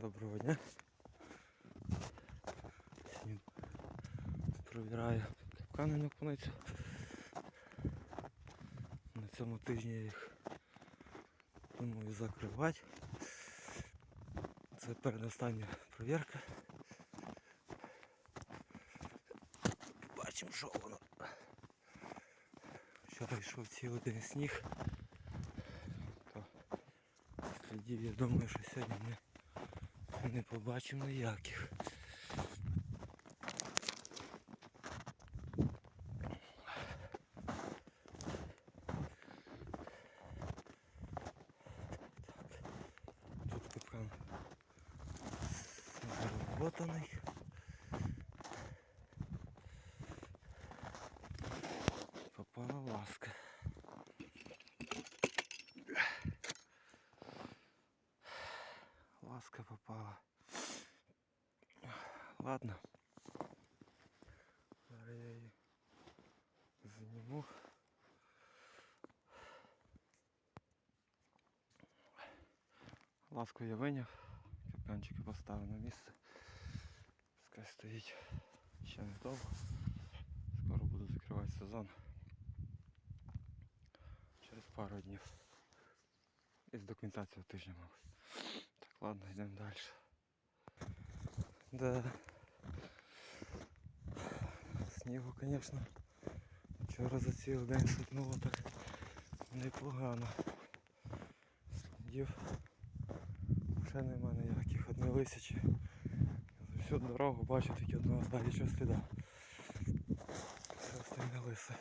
Доброго дня. Сьогодні провіряю капкани на куницю. На цьому тижні я їх думаю закривати. Це передостання провірка. Бачимо, що воно. Вчора йшов цілий день сніг. То слідів я думаю, що сьогодні ми не побачимо ніяких. Тут капкан заработаний. Ладно. Зараз я її зніму. Ласку я виняв, капканчики поставив на місце. Пускай стоїть ще не довго. Скоро буду закривати сезон. Через пару днів. І до кінця цього тижня, мабуть. Так, ладно, йдемо далі. Да. Снігу, звісно, вчора за цілий день сипнуло так непогано. Слідів вже нема ніяких одне лисячі. За всю дорогу бачу тільки одного стоячого сліда. Все остальне лисе.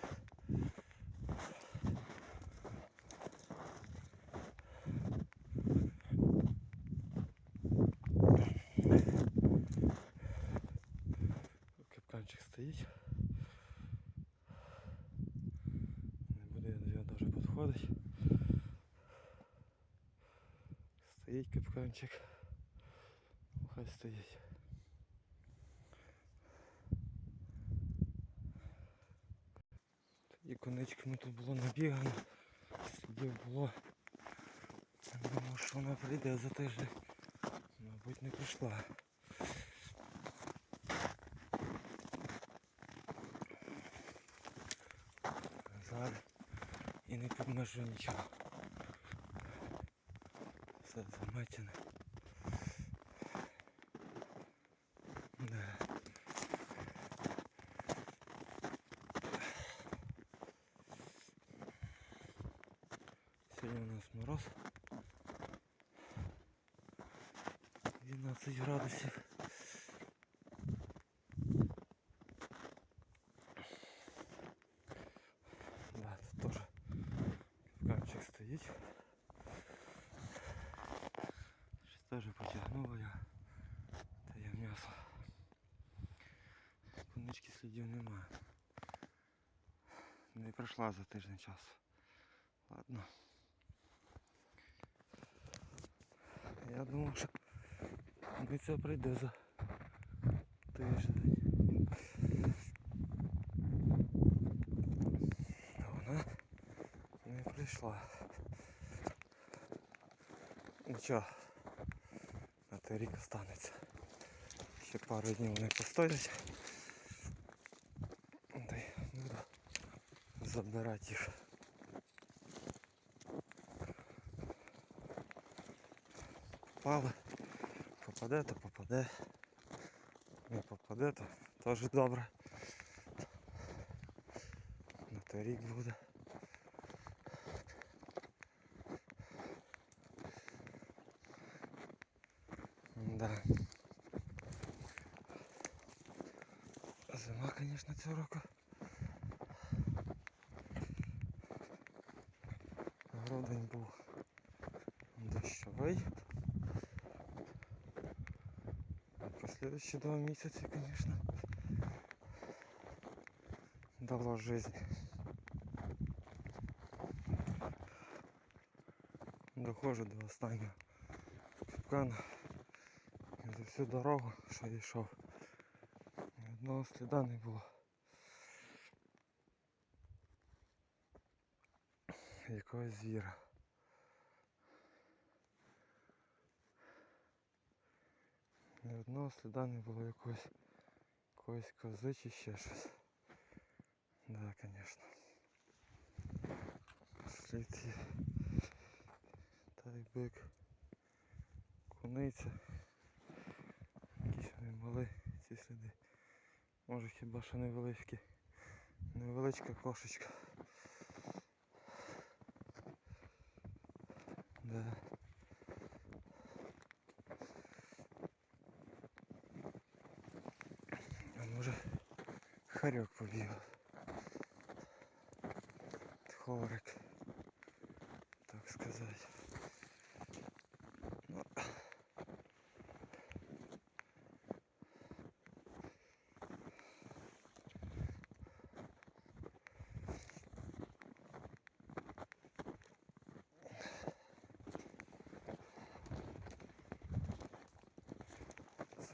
Капканчик стоїть. Не буду я до нього навіть підходити. Стоїть капканчик. Хай стоїть. І конечками тут було набігано. Слідів було. Я Думав, що вона прийде за тиждень. Мабуть, не прийшла. Зараз і не підмежу нічого. Все замечене. Да. Сьогодні у нас мороз. 12 градусів. Да, тут тоже капканчик стоїть. теж потягнуло я. Та я м'ясо. Кунички слідів немає. Не пройшла за тиждень часу. Ладно. Я думав, що це прийде за тиждень. А вона не прийшла. Нічого, на той рік останеться. Ще пару днів вони постоять. Та й буду забирати їх. Попали. Попаде, то попаде. Не попаде, то теж добре. На той рік буде. Да. Зима, конечно, цього року. Грудень був дощовий. А последующие два месяца, конечно, дало жизнь. Доходжу до останнього капкана. Всю дорогу, що я йшов. Ні одного сліда не було. Якогось звіра. Ні одного сліда не було якогось, якоїсь кози чи ще щось. Да, звісно. Слід є. Та й бик. Куниця. Якісь вони мали ці сліди. Може хіба що невеличкі. Невеличка кошечка. Да. А може харьок побігав. Тхорик.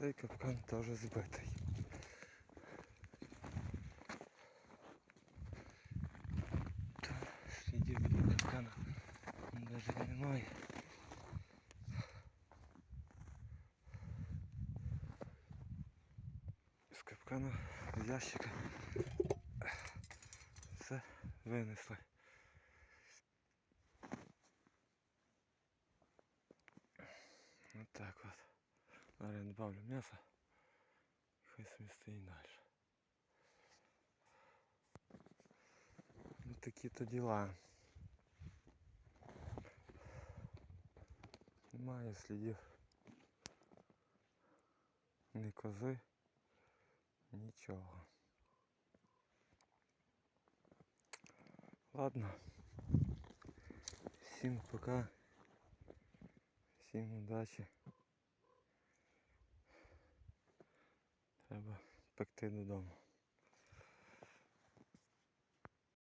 Цей капкан теж збитий. Та Слідів від капкана навіть немає. З капкана з ящика все винесли. Вот так вот. Зараз я добавлю м'яса. Хай собі стоїть далі. Ну такі то діла. Немає слідів. Ні кози, нічого. Ладно. Всім пока. Всім удачі. Пекти додому.